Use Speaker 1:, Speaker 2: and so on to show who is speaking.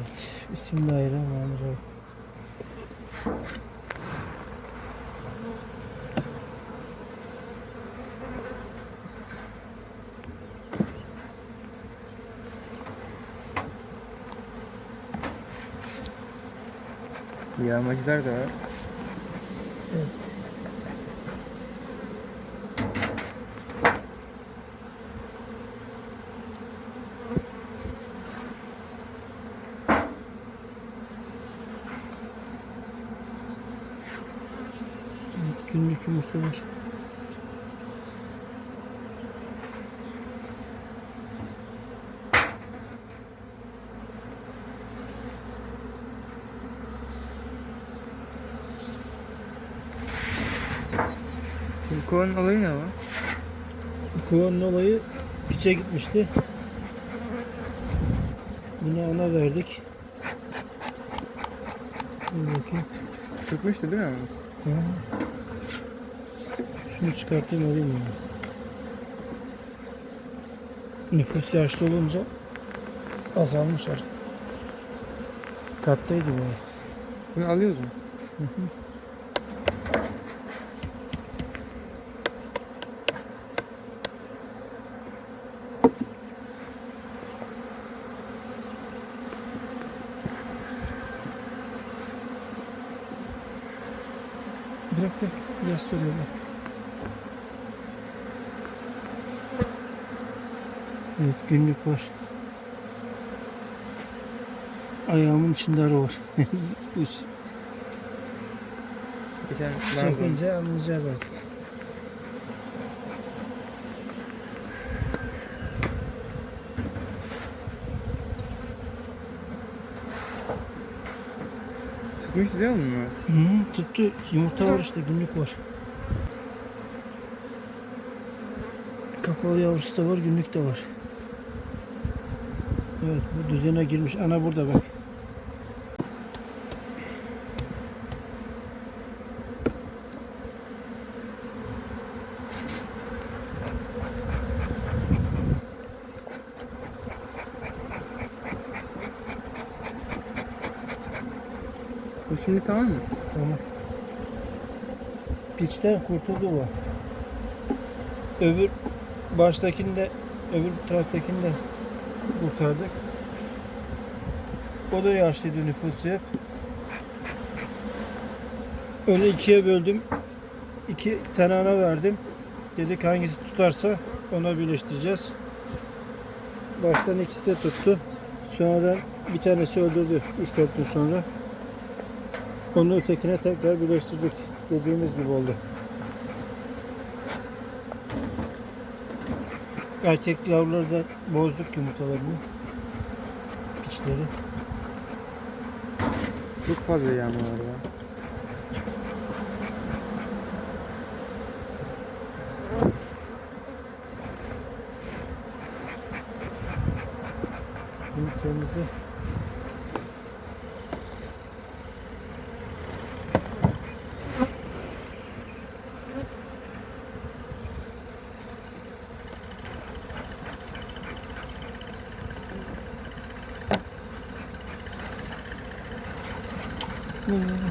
Speaker 1: Evet. Bismillahirrahmanirrahim.
Speaker 2: Yağmacılar da var.
Speaker 1: Evet, günlük yumurtalar.
Speaker 2: Bu kovanın olayı ne var?
Speaker 1: Kovanın olayı piçe gitmişti. Bunu ana verdik. Bir bakayım.
Speaker 2: Tutmuştu değil mi?
Speaker 1: Hı. Şunu çıkartayım alayım ya. Nüfus yaşlı olunca azalmış artık. Kattaydı bu.
Speaker 2: Bunu alıyoruz mu?
Speaker 1: Hı hı. Bırak bırak. Yaz soruyor bak. Evet günlük var. Ayağımın içinde arı var.
Speaker 2: Bana
Speaker 1: Çekince anlayacağız artık.
Speaker 2: tutmuştu değil mi bunlar?
Speaker 1: Hı, tuttu. Yumurta var işte günlük var. Kapalı yavrusu da var, günlük de var. Evet bu düzene girmiş. Ana burada bak.
Speaker 2: Bu şimdi tamam mı?
Speaker 1: Tamam. Piçten kurtuldu bu. Öbür baştakini de öbür taraftakini de kurtardık. O da yaşlıydı nüfusu hep. Onu ikiye böldüm. İki tane ana verdim. Dedik hangisi tutarsa ona birleştireceğiz. Baştan ikisi de tuttu. Sonradan bir tanesi öldürdü 3-4 gün sonra. Onu ötekine tekrar birleştirdik. Dediğimiz gibi oldu. Erkek yavruları da bozduk yumurtalarını. Piçleri.
Speaker 2: Çok fazla yağmur var ya.
Speaker 1: Yumurtalarımızı 음.